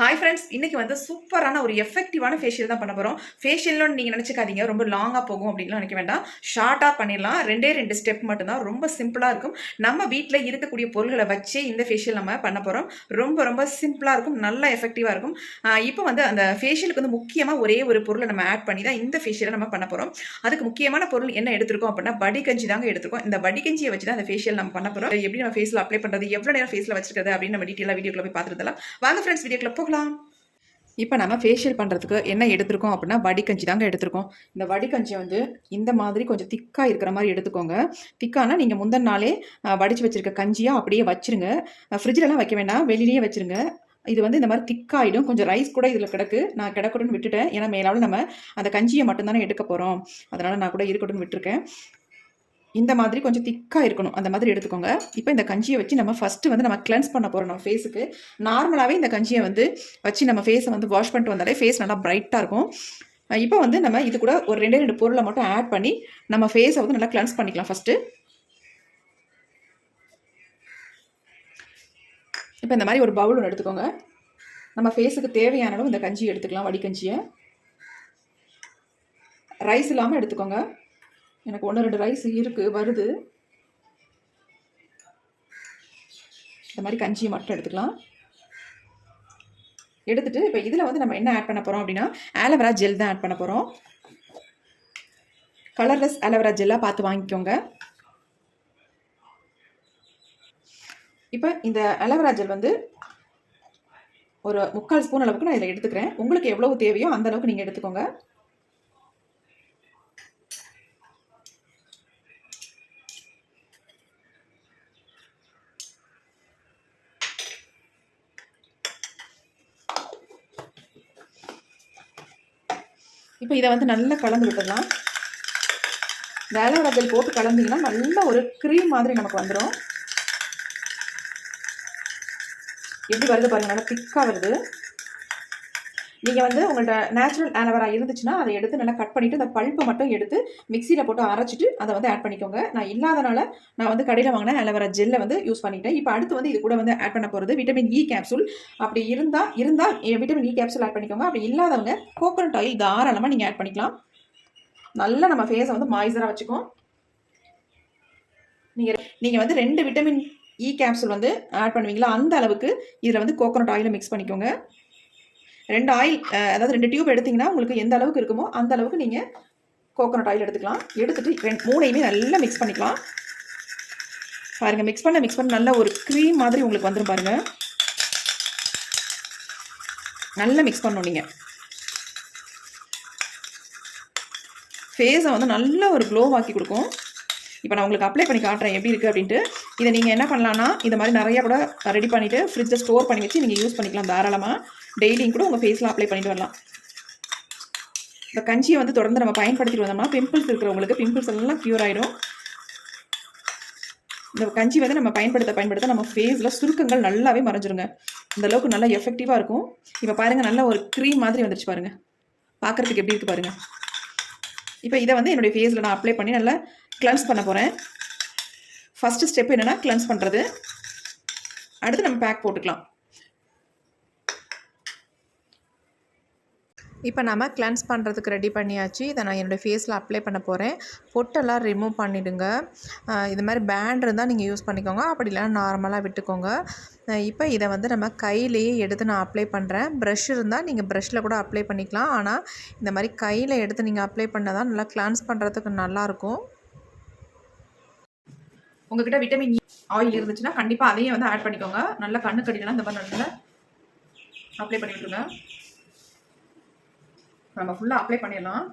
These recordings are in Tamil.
ஹாய் ஃப்ரெண்ட்ஸ் இன்றைக்கி வந்து சூப்பரான ஒரு எஃபெக்டிவான ஃபேஷியல் தான் பண்ண போகிறோம் ஃபேஷியல்னு நீங்கள் நினச்சிக்காதீங்க ரொம்ப லாங்காக போகும் அப்படின்லாம் நினைக்க வேண்டாம். ஷார்ட்டாக பண்ணிடலாம். ரெண்டே ரெண்டு ஸ்டெப் மட்டும்தான். ரொம்ப சிம்பிளாக இருக்கும். நம்ம வீட்டில் இருக்கக்கூடிய பொருள்களை வச்சு இந்த ஃபேஷியல் நம்ம பண்ண போகிறோம் ரொம்ப ரொம்ப சிம்பிளாக இருக்கும். நல்லா எஃபெக்டிவாக இருக்கும். இப்போ வந்து அந்த ஃபேஷியலுக்கு வந்து முக்கியமாக ஒரே ஒரு பொருளை நம்ம ஆட் பண்ணி தான் இந்த ஃபேஷியலை நம்ம பண்ண போகிறோம் அதுக்கு முக்கியமான பொருள் என்ன எடுத்திருக்கோம் அப்படின்னா வடிகஞ்சி தாங்க எடுத்திருக்கோம். இந்த வடிகஞ்சியை வச்சு தான் அந்த ஃபேஷியல் நம்ம பண்ண போகிறோம் எப்படி நம்ம ஃபேஸில் அப்ளை பண்ணுறது எவ்வளோ நேரம் ஃபேஸில் வச்சிருக்கிறது அப்படின்னு நம்ம டீட்டெயிலாக வீடியோக்குள்ள போய் பார்த்துருந்தலாம் வாங்க ஃப்ரெண்ட்ஸ் வீடியோக்குள்ள போகலாம் இப்போ நம்ம ஃபேஷியல் பண்ணுறதுக்கு என்ன எடுத்திருக்கோம் அப்படின்னா வடிகஞ்சி தாங்க எடுத்திருக்கோம். இந்த வடிகஞ்சி வந்து இந்த மாதிரி கொஞ்சம் திக்காக இருக்கிற மாதிரி எடுத்துக்கோங்க. திக்கானா நீங்கள் முந்தின நாளே வடித்து வடிச்சு வச்சிருக்க கஞ்சியாக அப்படியே வச்சுருங்க. ஃப்ரிட்ஜிலலாம் வைக்க வேண்டாம். வெளியிலேயே வச்சிருங்க. இது வந்து இந்த மாதிரி திக்காயிடும். கொஞ்சம் ரைஸ் கூட இதில் கிடக்கு. நான் கிடக்கட்டும்னு விட்டுட்டேன். ஏன்னா மேலாவில் நம்ம அந்த கஞ்சியை மட்டும்தானே எடுக்க போகிறோம் அதனால் நான் கூட இருக்கட்டும்னு விட்டுருக்கேன். இந்த மாதிரி கொஞ்சம் திக்காக இருக்கணும். அந்த மாதிரி எடுத்துக்கோங்க. இப்போ இந்த கஞ்சியை வச்சு நம்ம ஃபஸ்ட்டு வந்து நம்ம கிளென்ஸ் பண்ண போகிறோம் நம்ம ஃபேஸுக்கு நார்மலாகவே இந்த கஞ்சியை வந்து வச்சு நம்ம ஃபேஸை வந்து வாஷ் பண்ணிட்டு வந்தாலே ஃபேஸ் நல்லா பிரைட்டாக இருக்கும். இப்போ வந்து நம்ம இது கூட ஒரு ரெண்டே ரெண்டு பொருளை மட்டும் ஆட் பண்ணி நம்ம ஃபேஸை வந்து நல்லா கிளென்ஸ் பண்ணிக்கலாம் ஃபஸ்ட்டு இப்போ இந்த மாதிரி ஒரு பவுல் ஒன்று எடுத்துக்கோங்க. நம்ம ஃபேஸுக்கு தேவையான அளவு இந்த கஞ்சியை எடுத்துக்கலாம். வடிகஞ்சியை ரைஸ் இல்லாமல் எடுத்துக்கோங்க. எனக்கு ஒன்று ரெண்டு ரைஸ் இருக்குது வருது. இந்த மாதிரி கஞ்சியை மட்டும் எடுத்துக்கலாம். எடுத்துட்டு இப்போ இதில் வந்து நம்ம என்ன ஆட் பண்ண போகிறோம் அப்படின்னா ஆலோவேரா ஜெல் தான் ஆட் பண்ண போகிறோம் கலர்லெஸ் ஆலோவேரா ஜெல்லாக பார்த்து வாங்கிக்கோங்க. இப்போ இந்த ஆலோவேரா ஜெல் வந்து ஒரு முக்கால் ஸ்பூன் அளவுக்கு நான் இதில் எடுத்துக்கிறேன். உங்களுக்கு எவ்வளவு தேவையோ அந்த அளவுக்கு நீங்கள் எடுத்துக்கோங்க. இப்போ இதை வந்து நல்லா கலந்து விட்டுடலாம். இந்த ஆலோவேரா ஜெல் போட்டு கலந்தீங்கன்னா நல்ல ஒரு க்ரீம் மாதிரி நமக்கு வந்துடும் எப்படி வருது பாருங்கள் நல்லா திக்காக வருது. நீங்கள் வந்து உங்கள்கிட்ட நேச்சுரல் ஆலோவேரா இருந்துச்சுன்னா அதை எடுத்து நல்லா கட் பண்ணிவிட்டு அந்த பல்ப்பை மட்டும் எடுத்து மிக்சியில் போட்டு அரைச்சிட்டு அதை வந்து ஆட் பண்ணிக்கோங்க. நான் இல்லாதனால நான் வந்து கடையில் வாங்கின ஆலோவேரா ஜெல்லை வந்து யூஸ் பண்ணிட்டேன். இப்போ அடுத்து வந்து இது கூட வந்து ஆட் பண்ண போகிறது விட்டமின் இ கேப்சூல் அப்படி இருந்தால் இருந்தால் vitamin E capsule e add பண்ணிக்கோங்க. அப்படி இல்லாதவங்க கோகோனட் ஆயில் தாராளமாக நீங்கள் ஆட் பண்ணிக்கலாம். நல்லா நம்ம ஃபேஸை வந்து மாய்ஸராக வச்சுக்கோம் நீங்கள் நீங்கள் வந்து ரெண்டு விட்டமின் இ கேப்சூல் வந்து ஆட் பண்ணுவீங்களா? அந்த அளவுக்கு இதில் வந்து கோகோனட் ஆயிலை மிக்ஸ் பண்ணிக்கோங்க. ரெண்டு ஆயில் அதாவது ரெண்டு டியூப் எடுத்திங்கன்னா உங்களுக்கு எந்த அளவுக்கு இருக்குமோ அந்த அளவுக்கு நீங்கள் கோகோனட் ஆயில் எடுத்துக்கலாம். எடுத்துகிட்டு ரெண்டு மூணையுமே நல்லா மிக்ஸ் பண்ணிக்கலாம். பாருங்கள் மிக்ஸ் பண்ண மிக்ஸ் பண்ண நல்ல ஒரு க்ரீம் மாதிரி உங்களுக்கு வந்துடும் பாருங்கள் நல்லா மிக்ஸ் பண்ணணும் நீங்கள் ஃபேஸை வந்து நல்ல ஒரு க்ளோவாக்கி கொடுக்கும். இப்போ நான் உங்களுக்கு அப்ளை பண்ணி காட்டுறேன் எப்படி இருக்குது அப்படின்ட்டு. இதை நீங்கள் என்ன பண்ணலான்னா இந்த மாதிரி நிறையா கூட ரெடி பண்ணிவிட்டு ஃப்ரிட்ஜை ஸ்டோர் பண்ணி வச்சு நீங்கள் யூஸ் பண்ணிக்கலாம். தாராளமாக டெய்லியும் கூட உங்கள் ஃபேஸில் அப்ளை பண்ணிட்டு வரலாம். இந்த கஞ்சியை வந்து தொடர்ந்து நம்ம பயன்படுத்திட்டு வந்தோம்னா பிம்பிள்ஸ் இருக்கிறவங்களுக்கு பிம்பிள்ஸ் எல்லாம் க்யூர் ஆகிடும் இந்த கஞ்சி வந்து நம்ம பயன்படுத்த பயன்படுத்த நம்ம ஃபேஸில் சுருக்கங்கள் நல்லாவே மறைஞ்சிருங்க. இந்த அளவுக்கு நல்லா எஃபெக்டிவாக இருக்கும். இப்போ பாருங்கள் நல்ல ஒரு க்ரீம் மாதிரி வந்துருச்சு பாருங்கள் பார்க்குறதுக்கு எப்படி இருக்குது பாருங்கள் இப்போ இதை வந்து என்னுடைய ஃபேஸில் நான் அப்ளை பண்ணி நல்லா கிளன்ஸ் பண்ண போகிறேன் ஃபஸ்ட்டு ஸ்டெப் என்னென்னா கிளன்ஸ் பண்ணுறது அடுத்து நம்ம பேக் போட்டுக்கலாம். இப்போ நம்ம கிளென்ஸ் பண்ணுறதுக்கு ரெடி பண்ணியாச்சு. இதை நான் என்னுடைய ஃபேஸில் அப்ளை பண்ண போகிறேன் பொட்டெல்லாம் ரிமூவ் பண்ணிவிடுங்க இது மாதிரி பேண்ட் இருந்தால் நீங்கள் யூஸ் பண்ணிக்கோங்க. அப்படி இல்லைன்னா நார்மலாக விட்டுக்கோங்க. இப்போ இதை வந்து நம்ம கையிலேயே எடுத்து நான் அப்ளை பண்ணுறேன் ப்ரஷ் இருந்தால் நீங்கள் ப்ரஷ்ஷில் கூட அப்ளை பண்ணிக்கலாம். ஆனால் இந்த மாதிரி கையில் எடுத்து நீங்கள் அப்ளை பண்ணால் தான் நல்லா கிளான்ஸ் பண்ணுறதுக்கு நல்லாயிருக்கும் உங்ககிட்ட விட்டமின் ஆயில் e இருந்துச்சுன்னா கண்டிப்பாக அதையும் வந்து ஆட் பண்ணிக்கோங்க. நல்லா கண்ணு கடிக்கலாம் இந்த மாதிரி நல்லா அப்ளை பண்ணி விட்டுருங்க. நம்ம ஃபுல்லாக அப்ளை பண்ணிடலாம்.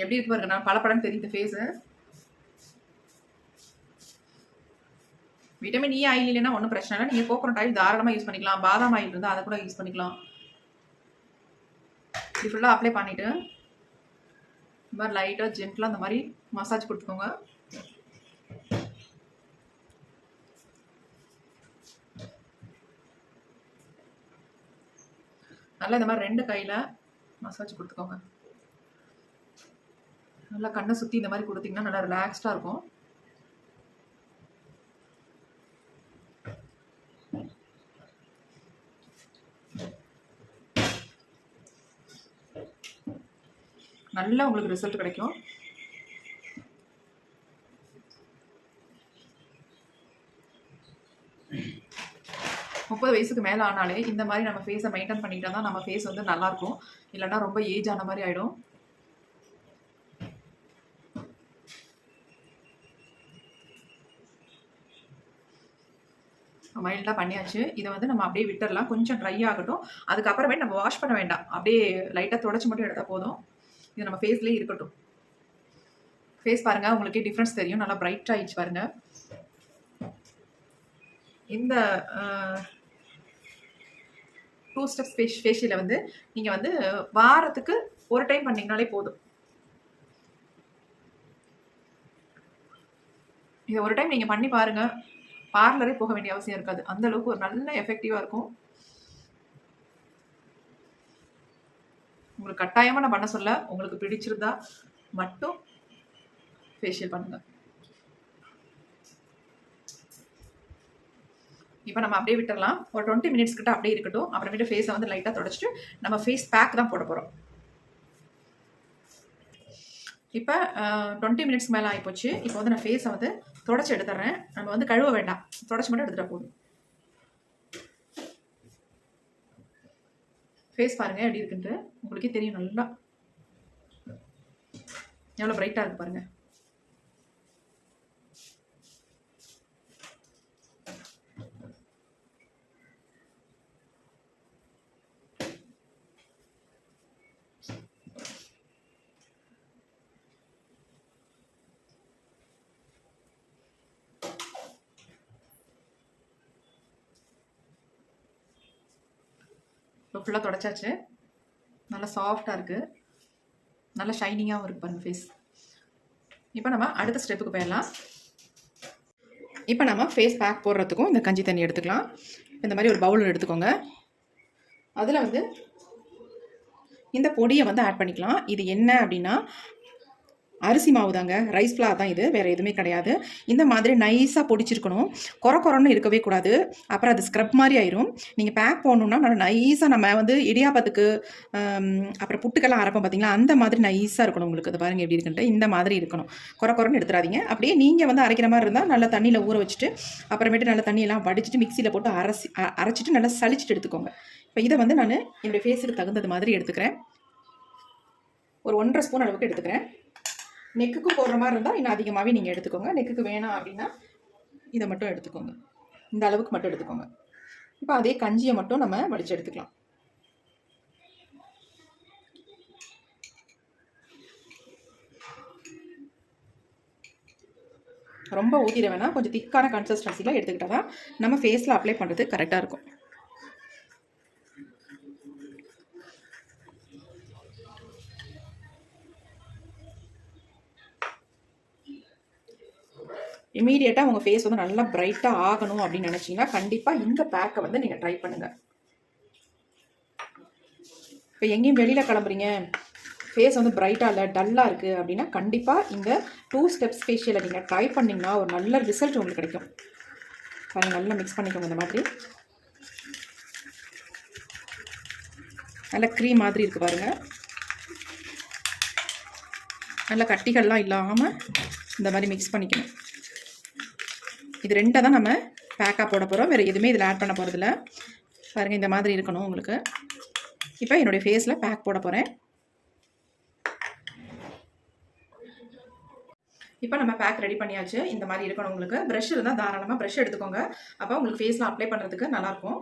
எப்படி இருக்கு பாருங்க நான் பல தெரியுது ஃபேஸு விட்டமின் இ ஆயில் இல்லைன்னா ஒன்றும் பிரச்சனை இல்லை. நீங்கள் கோகோனட் ஆயில் தாராளமாக யூஸ் பண்ணிக்கலாம். பாதாம் ஆயில் இருந்தால் அதை கூட யூஸ் பண்ணிக்கலாம். இது ஃபுல்லாக அப்ளை பண்ணிவிட்டு இந்த மாதிரி லைட்டாக ஜென்டலாக இந்த மாதிரி மசாஜ் கொடுத்துக்கோங்க. நல்லா இந்த மாதிரி ரெண்டு கையில் மசாஜ் கொடுத்துக்கோங்க. நல்லா கண்ணை சுற்றி இந்த மாதிரி கொடுத்தீங்கன்னா நல்லா ரிலாக்ஸ்டாக இருக்கும். நல்லா உங்களுக்கு ரிசல்ட் கிடைக்கும். முப்பது வயசுக்கு மேலே ஆனாலே இந்த மாதிரி நம்ம ஃபேஸை மெயின்டைன் பண்ணிக்கிட்டா தான் நம்ம ஃபேஸ் வந்து நல்லாயிருக்கும் இல்லைன்னா ரொம்ப ஏஜ் ஆன மாதிரி ஆகிடும் மைல்டாக பண்ணியாச்சு. இதை வந்து நம்ம அப்படியே விட்டுறலாம். கொஞ்சம் ட்ரை ஆகட்டும். அதுக்கப்புறமே நம்ம வாஷ் பண்ண வேண்டாம். அப்படியே லைட்டாக தொடச்சி மட்டும் எடுத்தால் போதும். இது நம்ம ஃபேஸ்லேயே இருக்கட்டும். ஃபேஸ் பாருங்கள் உங்களுக்கே டிஃப்ரென்ஸ் தெரியும். நல்லா பிரைட் ஆகிடுச்சு பாருங்கள் இந்த டூ ஸ்டெப்ஸ் ஃபேஷ் ஃபேஷியலை வந்து நீங்கள் வந்து வாரத்துக்கு ஒரு டைம் பண்ணிங்கனாலே போதும். இதை ஒரு டைம் நீங்கள் பண்ணி பாருங்கள் பார்லரே போக வேண்டிய அவசியம் இருக்காது. அந்த அளவுக்கு ஒரு நல்ல எஃபெக்டிவாக இருக்கும். உங்களுக்கு கட்டாயமாக நான் பண்ண சொல்ல உங்களுக்கு பிடிச்சிருந்தா மட்டும் ஃபேஷியல் பண்ணுங்கள் இப்போ நம்ம அப்படியே விட்டுடலாம் ஒரு டுவெண்ட்டி மினிட்ஸ் கிட்ட அப்படியே இருக்கட்டும். அப்புறமேட்டு ஃபேஸை வந்து லைட்டாக தொடச்சிட்டு நம்ம ஃபேஸ் பேக் தான் போட போகிறோம் இப்போ டுவெண்ட்டி மினிட்ஸ் மேலே ஆகிப்போச்சு இப்போ வந்து நான் ஃபேஸை வந்து தொடச்சி எடுத்துறேன். நம்ம வந்து கழுவ வேண்டாம். தொடச்சி மட்டும் எடுத்துட்டா போதும். ஃபேஸ் பாருங்கள் எப்படி இருக்குன்ட்டு. உங்களுக்கே தெரியும் நல்லா. எவ்வளோ பிரைட்டாக இருக்குது பாருங்கள் இப்போ ஃபுல்லாக தொடச்சாச்சு. நல்லா சாஃப்டாக இருக்குது நல்லா ஷைனிங்காகவும் இருக்குது பாருங்கள் ஃபேஸ் இப்போ நம்ம அடுத்த ஸ்டெப்புக்கு போயிடலாம். இப்போ நம்ம ஃபேஸ் பேக் போடுறதுக்கும் இந்த கஞ்சி தண்ணி எடுத்துக்கலாம். இந்த மாதிரி ஒரு பவுல் எடுத்துக்கோங்க. அதில் வந்து இந்த பொடியை வந்து ஆட் பண்ணிக்கலாம். இது என்ன அப்படின்னா அரிசி மாவு தாங்க ரைஸ் ஃப்ளா தான் இது. வேறு எதுவுமே கிடையாது. இந்த மாதிரி நைஸாக பொடிச்சிருக்கணும். குறை குறைன்னு இருக்கவே கூடாது. அப்புறம் அது ஸ்க்ரப் மாதிரி ஆயிரும். நீங்கள் பேக் போடணுன்னா நல்லா நைஸாக நம்ம வந்து இடியாப்பத்துக்கு அப்புறம் புட்டுக்கெல்லாம் அரைப்போம் பார்த்தீங்களா அந்த மாதிரி நைஸாக இருக்கணும் உங்களுக்கு. அது பாருங்கள் எப்படி இருக்குன்ட்டு. இந்த மாதிரி இருக்கணும். குறை குறைன்னு எடுத்துறாதீங்க. அப்படியே நீங்கள் வந்து அரைக்கிற மாதிரி இருந்தால் நல்லா தண்ணியில் ஊற வச்சுட்டு அப்புறமேட்டு நல்லா தண்ணியெல்லாம் வடிச்சிட்டு மிக்சியில் போட்டு அரைச்சி அரைச்சிட்டு நல்லா சலிச்சிட்டு எடுத்துக்கோங்க. இப்போ இதை வந்து நான் என்னுடைய ஃபேஸுக்கு தகுந்தது மாதிரி எடுத்துக்கிறேன். ஒரு ஒன்றரை ஸ்பூன் அளவுக்கு எடுத்துக்கிறேன். நெக்குக்கு போடுற மாதிரி இருந்தால் இன்னும் அதிகமாகவே நீங்கள் எடுத்துக்கோங்க. நெக்குக்கு வேணாம் அப்படின்னா இதை மட்டும் எடுத்துக்கோங்க. இந்த அளவுக்கு மட்டும் எடுத்துக்கோங்க. இப்போ அதே கஞ்சியை மட்டும் நம்ம வடித்து எடுத்துக்கலாம். ரொம்ப ஊதிட வேணாம். கொஞ்சம் திக்கான கன்சிஸ்டன்சியில் எடுத்துக்கிட்டால் தான் நம்ம ஃபேஸில் அப்ளை பண்ணுறது கரெக்டாக இருக்கும். இமீடியட்டாக உங்கள் ஃபேஸ் வந்து நல்லா பிரைட்டாக ஆகணும் அப்படின்னு நினச்சிங்கன்னா கண்டிப்பாக இந்த பேக்கை வந்து நீங்கள் ட்ரை பண்ணுங்கள் இப்போ எங்கேயும் வெளியில் கிளம்புறீங்க. ஃபேஸ் வந்து பிரைட்டாக இல்லை டல்லாக இருக்குது அப்படின்னா கண்டிப்பாக இந்த டூ ஸ்டெப்ஸ் ஃபேஷியலை நீங்கள் ட்ரை பண்ணிங்கன்னா ஒரு நல்ல ரிசல்ட் உங்களுக்கு கிடைக்கும். பாருங்க நல்லா மிக்ஸ் பண்ணிக்கோங்க இந்த மாதிரி. நல்ல க்ரீம் மாதிரி இருக்குது பாருங்கள் நல்ல கட்டிகள்லாம் இல்லாமல் இந்த மாதிரி மிக்ஸ் பண்ணிக்கணும். இது ரெண்டை தான் நம்ம பேக்காக போட போகிறோம் வேறு எதுவுமே இதில் ஆட் பண்ண போகிறதில்ல பாருங்கள் இந்த மாதிரி இருக்கணும் உங்களுக்கு. இப்போ என்னுடைய ஃபேஸில் பேக் போட போகிறேன் இப்போ நம்ம பேக் ரெடி பண்ணியாச்சு. இந்த மாதிரி இருக்கணும் உங்களுக்கு. ப்ரஷ் இருந்தால் தாராளமாக ப்ரஷ் எடுத்துக்கோங்க. அப்போ உங்களுக்கு ஃபேஸில் அப்ளை பண்ணுறதுக்கு நல்லாயிருக்கும்.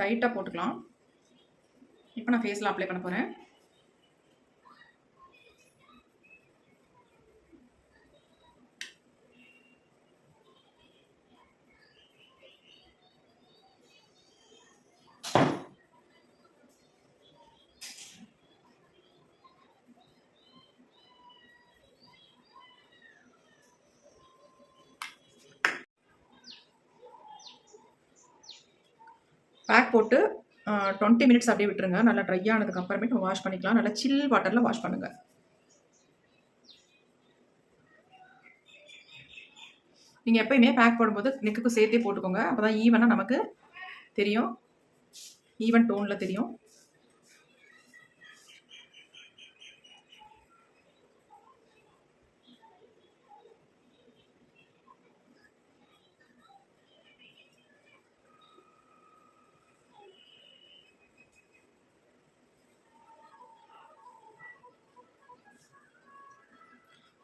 டைட்டாக போட்டுக்கலாம். இப்போ நான் ஃபேஸில் அப்ளை பண்ண போகிறேன் பேக் போட்டு டுவெண்ட்டி மினிட்ஸ் அப்படியே விட்டுருங்க. நல்லா ட்ரை ஆனதுக்கு அப்புறமேட்டு வாஷ் பண்ணிக்கலாம். நல்லா சில் வாட்டரில் வாஷ் பண்ணுங்கள் நீங்கள் எப்பயுமே பேக் போடும்போது நெக்குக்கு சேர்த்தே போட்டுக்கோங்க. அப்போ தான் ஈவனாக நமக்கு தெரியும். ஈவன் டோனில் தெரியும்.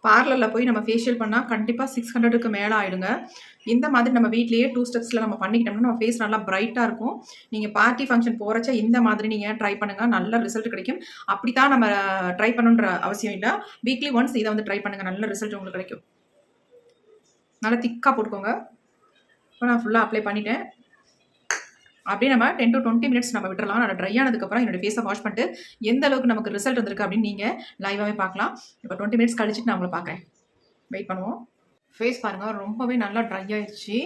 பார்லரில் போய் நம்ம ஃபேஷியல் பண்ணால் கண்டிப்பாக சிக்ஸ் ஹண்ட்ரடுக்கு மேலே ஆயிடுங்க. இந்த மாதிரி நம்ம வீட்லேயே டூ ஸ்டெப்ஸில் நம்ம பண்ணிக்கிட்டோம்னா நம்ம ஃபேஸ் நல்லா பிரைட்டாக இருக்கும். நீங்கள் பார்ட்டி ஃபங்க்ஷன் போகிறச்ச இந்த மாதிரி நீங்கள் ட்ரை பண்ணுங்கள் நல்ல ரிசல்ட் கிடைக்கும். அப்படி தான் நம்ம ட்ரை பண்ணுன்ற அவசியம் இல்லை. வீக்லி ஒன்ஸ் இதை வந்து ட்ரை பண்ணுங்கள் நல்ல ரிசல்ட் உங்களுக்கு கிடைக்கும். நல்லா திக்காக போட்டுக்கோங்க. இப்போ நான் ஃபுல்லாக அப்ளை பண்ணிட்டேன். அப்படியே நம்ம டென் டு டுவெண்ட்டி மினிட்ஸ் நம்ம விட்டுறலாம். நான் ட்ரை ஆனதுக்கப்புறம் என்னோட ஃபேஸை வாஷ் பண்ணிட்டு எந்த அளவுக்கு நமக்கு ரிசல்ட் வந்திருக்கு அப்படின்னு நீங்கள் லைவாகவே பார்க்கலாம். இப்போ டுவெண்ட்டி மினிட்ஸ் கழிச்சிட்டு நான் உங்களை பார்க்குறேன். வெயிட் பண்ணுவோம். ஃபேஸ் பாருங்கள் ரொம்பவே நல்லா ட்ரை ஆயிடுச்சு.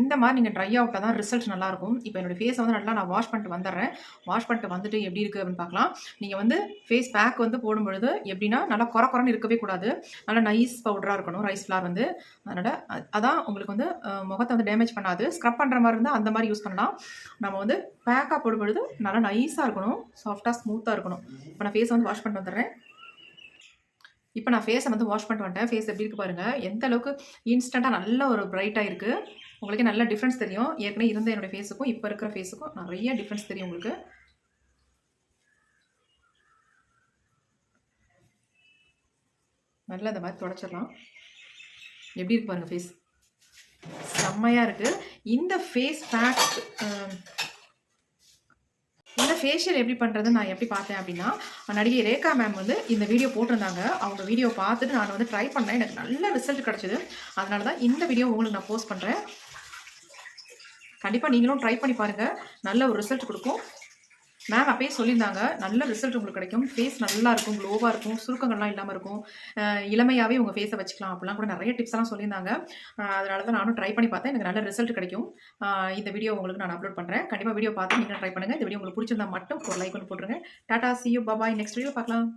இந்த மாதிரி நீங்கள் ட்ரை அவுட்டாக தான் ரிசல்ட் நல்லாயிருக்கும். இப்போ என்னோடய ஃபேஸை வந்து நல்லா நான் வாஷ் பண்ணிட்டு வந்துடுறேன். வாஷ் பண்ணிட்டு வந்துட்டு எப்படி இருக்குது அப்படின்னு பார்க்கலாம். நீங்கள் வந்து ஃபேஸ் பேக் வந்து போடும்பொழுது எப்படின்னா நல்லா குறை குறைன்னு இருக்கவே கூடாது. நல்லா நைஸ் பவுடராக இருக்கணும் ரைஸ் ஃப்ளார் வந்து. அதனால் அதான் உங்களுக்கு வந்து முகத்தை வந்து டேமேஜ் பண்ணாது. ஸ்க்ரப் பண்ணுற மாதிரி இருந்தால் அந்த மாதிரி யூஸ் பண்ணலாம். நம்ம வந்து பேக்காக போடும்பொழுது நல்லா நைஸாக இருக்கணும். சாஃப்டாக ஸ்மூத்தாக இருக்கணும். இப்போ நான் ஃபேஸை வந்து வாஷ் பண்ணிட்டு வந்துடுறேன். இப்போ நான் ஃபேஸை வந்து வாஷ் பண்ணிட்டு வந்துட்டேன். ஃபேஸ் எப்படி இருக்கு பாருங்கள் எந்த அளவுக்கு இன்ஸ்டண்ட்டாக நல்ல ஒரு பிரைட்டாக இருக்குது உங்களுக்கு நல்ல டிஃப்ரென்ஸ் தெரியும். ஏற்கனவே இருந்த என்னோட ஃபேஸுக்கும் இப்போ இருக்கிற ஃபேஸுக்கும் நிறைய டிஃப்ரென்ஸ் தெரியும் உங்களுக்கு. நல்லா இந்த மாதிரி தொடச்சிடலாம். எப்படி இருக்கு பாருங்கள் ஃபேஸ் செம்மையாக இருக்குது இந்த ஃபேஸ் பேக் ஃபேஷியல் எப்படி பண்ணுறது நான் எப்படி பார்த்தேன் அப்படின்னா நடிகை ரேகா மேம் வந்து இந்த வீடியோ போட்டிருந்தாங்க. அவங்க வீடியோ பார்த்துட்டு நான் வந்து ட்ரை பண்ணேன். எனக்கு நல்ல ரிசல்ட் கிடச்சிது. அதனால தான் இந்த வீடியோ உங்களுக்கு நான் போஸ்ட் பண்ணுறேன் கண்டிப்பாக நீங்களும் ட்ரை பண்ணி பாருங்கள் நல்ல ஒரு ரிசல்ட் கொடுக்கும். மேம் அப்பயே சொல்லியிருந்தாங்க நல்ல ரிசல்ட் உங்களுக்கு கிடைக்கும். ஃபேஸ் நல்லா இருக்கும் க்ளோவாக இருக்கும் சுருக்கங்கள்லாம் இல்லாமல் இருக்கும். இளமையாகவே உங்கள் ஃபேஸை வச்சுக்கலாம். அப்படிலாம் கூட நிறைய டிப்ஸ் எல்லாம் சொல்லியிருந்தாங்க. அதனால தான் நானும் ட்ரை பண்ணி பார்த்தேன். எனக்கு நல்ல ரிசல்ட் கிடைக்கும். இந்த வீடியோ உங்களுக்கு நான் அப்லோட் பண்ணுறேன் கண்டிப்பாக வீடியோ பார்த்து நீங்கள் ட்ரை பண்ணுங்கள் இந்த வீடியோ உங்களுக்கு பிடிச்சிருந்தா மட்டும் ஒரு லைக் ஒன்று போட்டுருங்க. Tata see you bye bye next video பார்க்கலாம்.